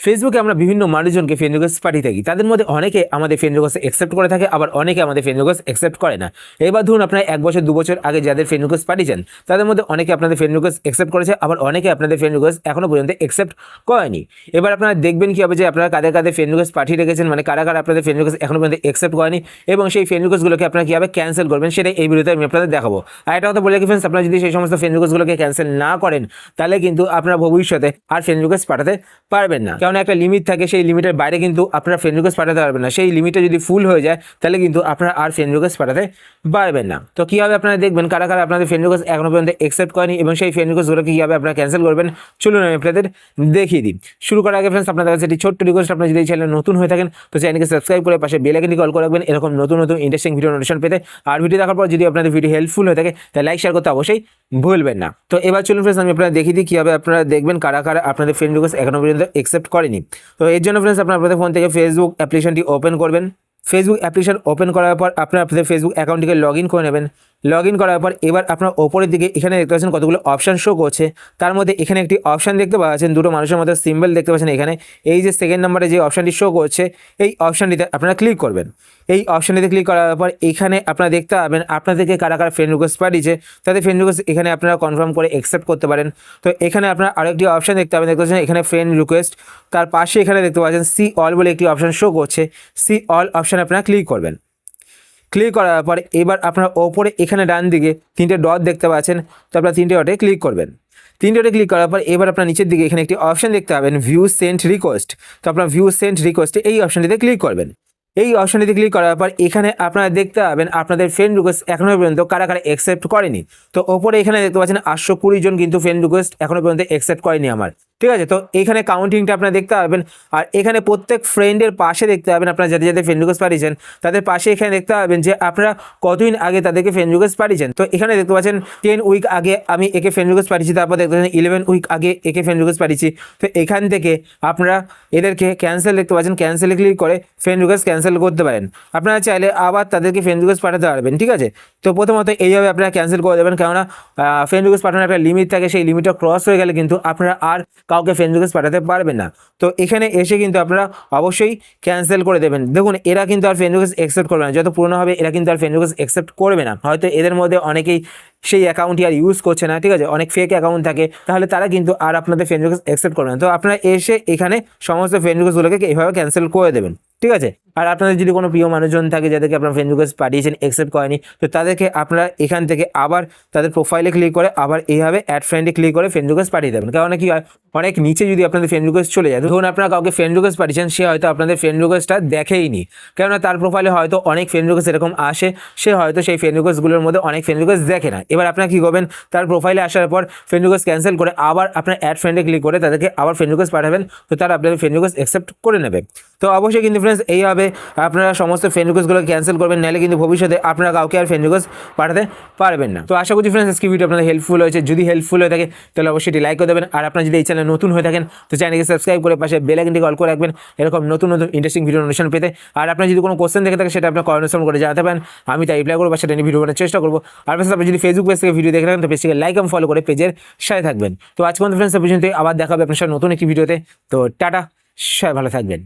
ফেসবুকে আমরা বিভিন্ন মানুষজনকে ফ্রেন্ড রিকোয়েস্ট পাঠিয়ে থাকি তাদের মধ্যে অনেকে আমাদের ফ্রেন্ড রিকোয়েস্ট অ্যাকসেপ্ট করে থাকে আবার অনেকে আমাদের ফ্রেন্ড রিকোয়েস্ট অ্যাকসেপ্ট করে না এবার ধরুন আপনার এক বছর দু বছর আগে যাদের ফ্রেন্ড রিকোয়েস্ট পাঠিয়েছেন তাদের মধ্যে অনেকে আপনাদের ফ্রেন্ড রিকোয়েস্ট অ্যাকসেপ্ট করেছে আবার অনেকে আপনাদের ফ্রেন্ড রিকোয়েস্ট এখনও পর্যন্ত অ্যাকসেপ্ট করেনি এবার আপনারা দেখবেন কী হবে যে আপনারা কাদের কাদের ফ্রেন্ড রিকোয়েস্ট পাঠিয়ে রেখেছেন মানে কারা কারা আপনাদের ফ্রেন্ড রিকোয়েস্ট এখনও পর্যন্ত অ্যাকসেপ্ট করেনি এবং সেই ফ্রেন্ড রিকোয়েস্টগুলোকে আপনারা কীভাবে ক্যান্সেল করবেন সেটা এই ভিডিওতে আমি আপনাদের দেখাবো আর একটা কথা বলে রাখি ফ্রেন্ডস আপনারা যদি সেই সমস্ত ফ্রেন্ড রিকোয়েস্টগুলোকে ক্যান্সেল না করেন তাহলে কিন্তু আপনারা ভবিষ্যতে আর ফ্রেন্ড রিকোয়েস্ট পাঠাতে পারবেন না কারণ একটা লিমিট থাকে, সেই লিমিটের বাইরে কিন্তু আপনারা ফ্রেন্ড রিকোয়েস্ট পাঠাতে পারবেন না। সেই লিমিটটা যদি ফুল হয়ে যায়, তাহলে কিন্তু আপনারা আর ফ্রেন্ড রিকোয়েস্ট পাঠাতে পারবেন না। তো কীভাবে আপনারা দেখবেন, কারা কারা আপনাদের ফ্রেন্ড রিকোয়েস্ট এখনও পর্যন্ত অ্যাকসেপ্ট করেনি এবং সেই ফ্রেন্ড রিকোয়েস্টগুলোকে কীভাবে আপনারা ক্যান্সেল করবেন, চলুন আমি আপনাদের দেখিয়ে দিই। শুরু করার আগে ফ্রেন্ডস আপনাদের কাছে একটি ছোট্ট রিকোয়েস্ট আপনারা যদি চ্যানেলে নতুন হয়ে থাকেন, তো চ্যানেলকে সাবস্ক্রাইব করে পাশে বেল আইকনটি কল করে রাখবেন। এরকম নতুন নতুন ইন্টারেস্টিং ভিডিও নোটিফিকেশন পেতে আর ভিডিও দেখার পর যদি আপনাদের ভিডিও হেল্পফুল হয়ে থাকে, তাহলে লাইক শেয়ার করতে অবশ্যই ভুলবেন না। তো এবার চলুন ফ্রেন্ডস আমি আপনারা দেখিয়ে দিই কীভাবে আপনারা দেখবেন কারা কারা আপনাদের ফ্রেন্ড রিকোয়েস্ট এখনও পর্যন্ত অ্যাকসেপ্ট করেনি। তো এর জন্য ফ্রেন্ডস আপনারা আপনাদের ফোন থেকে ফেসবুক অ্যাপ্লিকেশনটি ওপেন করবেন। ফেসবুক অ্যাপ্লিকেশন ওপেন করার পর আপনারা আপনাদের ফেসবুক অ্যাকাউন্টটিকে লগ ইন করে নেবেন। লগ ইন করার পর এবার আপনার ওপরের দিকে এখানে দেখতে পাচ্ছেন কতগুলো অপশান শো করছে। তার মধ্যে এখানে একটি অপশান দেখতে পাচ্ছেন দুটো মানুষের মধ্যে সিম্বল দেখতে পাচ্ছেন এখানে। এই যে সেকেন্ড নাম্বারে যে অপশানটি শো করছে, এই অপশানটিতে আপনারা ক্লিক করবেন। এই অপশানটিতে ক্লিক করার পর এখানে আপনারা দেখতে পাবেন, আপনাদেরকে কারা কারা ফ্রেন্ড রিকোয়েস্ট পাঠিয়েছে, তাদের ফ্রেন্ড রিকোয়েস্ট এখানে আপনারা কনফার্ম করে অ্যাকসেপ্ট করতে পারেন। তো এখানে আপনারা আরেকটি অপশান দেখতে পাবেন, দেখতে পাচ্ছেন এখানে ফ্রেন্ড রিকোয়েস্ট তার পাশে এখানে দেখতে পাচ্ছেন সি অল বলে একটি অপশান শো করছে সি অল অপশানে আপনারা ক্লিক করবেন। ক্লিক করার পর এবার আপনারা ওপরে এখানে ডান দিকে তিনটে ডট দেখতে পাচ্ছেন, তো আপনারা তিনটে ডটে ক্লিক করবেন। তিনটে ডটে ক্লিক করার পর এবার আপনার নিচের দিকে এখানে একটি অপশন দেখতে পাবেন ভিউ সেন্ট রিকোয়েস্ট তো আপনার ভিউ সেন্ট রিকোয়েস্টে এই অপশনটিতে ক্লিক করবেন। এই অপশনটিতে ক্লিক করার পর এখানে আপনারা দেখতে পাবেন আপনাদের ফ্রেন্ড রিকোয়েস্ট এখনও পর্যন্ত কারা কারা অ্যাকসেপ্ট করেনি। তো ওপরে এখানে দেখতে পাচ্ছেন আটশো কুড়ি জন কিন্তু ফ্রেন্ড রিকোয়েস্ট এখনও পর্যন্ত অ্যাকসেপ্ট করেনি আমার। ঠিক আছে? তো এখানে কাউন্টিংটা আপনারা দেখতে পাবেন আর এখানে প্রত্যেক ফ্রেন্ডের পাশে দেখতে পাবেন আপনারা যাদের যাদের ফ্রেন্ড রিকোয়েস্ট পাঠিয়েছেন, তাদের পাশে এখানে দেখতে পাবেন যে আপনারা কতদিন আগে তাদেরকে ফ্রেন্ড রিকোয়েস্ট পাঠিয়েছেন। তো এখানে দেখতে পাচ্ছেন টেন উইক আগে আমি একে ফ্রেন্ড রিকোয়েস্ট পাঠিয়েছি, তারপর দেখতে পাচ্ছেন ইলেভেন উইক আগে একে ফ্রেন্ড রিকোয়েস্ট পাঠিয়েছি। তো এখান থেকে আপনারা এদেরকে ক্যান্সেল দেখতে পাচ্ছেন ক্যান্সেলে ক্লিক করে ফ্রেন্ড রিকোয়েস্ট ক্যান্সেল করতে পারেন। আপনারা চাইলে আবার তাদেরকে ফ্রেন্ড রিকোয়েস্ট পাঠাতে পারবেন, ঠিক আছে? তো প্রথমত এইভাবে আপনারা ক্যান্সেল করে দেবেন, কেননা ফ্রেন্ড রিকোয়েস্ট পাঠানোর একটা লিমিট থাকে, সেই লিমিটটা ক্রস হয়ে গেলে কিন্তু আপনারা আর কাউকে ফ্রেন্ড রিকোয়েস্ট পাঠাতে পারবে না। তো এখানে এসে কিন্তু আপনারা অবশ্যই ক্যান্সেল করে দেবেন। দেখুন, এরা কিন্তু আর ফ্রেন্ড রিকোয়েস্ট অ্যাকসেপ্ট করবে না। যত পুরনো হবে, এরা কিন্তু আর ফ্রেন্ড রিকোয়েস্ট অ্যাকসেপ্ট করবে না। হয়তো এদের মধ্যে অনেকেই সেই অ্যাকাউন্টটি আর ইউজ করছে না, ঠিক আছে? অনেক ফেক অ্যাকাউন্ট থাকে। তাহলে তারা কিন্তু আর আপনাদের ফ্রেন্ড রিকোয়েস্ট অ্যাকসেপ্ট করবে না। তো আপনারা এসে এখানে সমস্ত ফ্রেন্ড রিকোয়েস্টগুলোকে এইভাবে ক্যান্সেল করে দেবেন, ঠিক আছে? আর আপনাদের যদি কোনো প্রিয় মানুষজন থাকে যাদেরকে আপনার ফ্রেন্ড রিকোয়েস্ট পাঠিয়েছেন অ্যাকসেপ্ট করেনি তো তাদেরকে আপনারা এখান থেকে আবার তাদের প্রোফাইলে ক্লিক করে আবার এইভাবে অ্যাড ফ্রেন্ডে ক্লিক করে ফ্রেন্ড রিকোয়েস্ট পাঠিয়ে দেবেন কারণ কি হয় অনেক নিচে যদি আপনাদের ফ্রেন্ড রিকোয়েস্ট চলে যায় ধরুন আপনারা কাউকে ফ্রেন্ড রিকোয়েস্ট পাঠিয়েছেন সে হয়তো আপনাদের ফ্রেন্ড রিকোয়েস্টটা দেখেইনি কেননা তার প্রোফাইলে হয়তো অনেক ফ্রেন্ড রিকোয়েস্ট এরকম আসে সে হয়তো সেই ফ্রেন্ড রিকোয়েস্টগুলোর মধ্যে অনেক ফ্রেন্ড রিকোয়েস্ট দেখে না এবার আপনারা কী করবেন তার প্রোফাইলে আসার পর ফ্রেন্ড রিকোয়েস্ট ক্যান্সেল করে আবার আপনার অ্যাড ফ্রেন্ডে ক্লিক করে তাদেরকে আবার ফ্রেন্ড রিকোয়েস্ট পাঠাবেন তো তারা আপনাদের ফ্রেন্ড রিকোয়েস্ট অ্যাকসেপ্ট করে নেবে তো অবশ্যই কিন্তু ফ্রেন্ডস এইভাবে আপনারা সমস্ত ফ্রেন্ড রিকোয়েস্টগুলো ক্যান্সেল করবেন, নাহলে কিন্তু ভবিষ্যতে আপনারা কাউকে আর ফ্রেন্ড রিকোয়েস্ট পাঠাতে পারবেন না। তো আশা করছি ফ্রেন্ডস আজকে ভিডিও আপনাদের হেল্পফুল হয়েছে। যদি হেল্পফুল হয়ে থাকে, তাহলে অবশ্যই এটি লাইক করে দেবেন। আর আপনারা যদি এই চ্যানেল নতুন হয়ে থাকেন, তো চ্যানেলকে সাবস্ক্রাইব করে পাশে বেল আইকনটি কল করে রাখবেন। এরকম নতুন নতুন ইন্টারেস্টিং ভিডিও অনুষ্ঠান পেতে। আর আপনার যদি কোনো কোশ্চেন দেখে থাকে সেটা আপনার কমেন্ট করে জানাতে পারেন। আমি তাই রিপ্লাই করব বা সেটা নিয়ে ভিডিও বানার চেষ্টা করব। আর পাশে আপনি যদি ফেসবুক পেজ থেকে ভিডিও দেখে থাকেন, তো পেজটিকে লাইক এবং ফলো করে পেজের সাথে থাকবেন। তো আজকে ফ্রেন্ডস পর্যন্ত আবার দেখা হবে আপনার সাথে নতুন একটি ভিডিওতে তো টাটা, সবাই ভালো থাকবেন।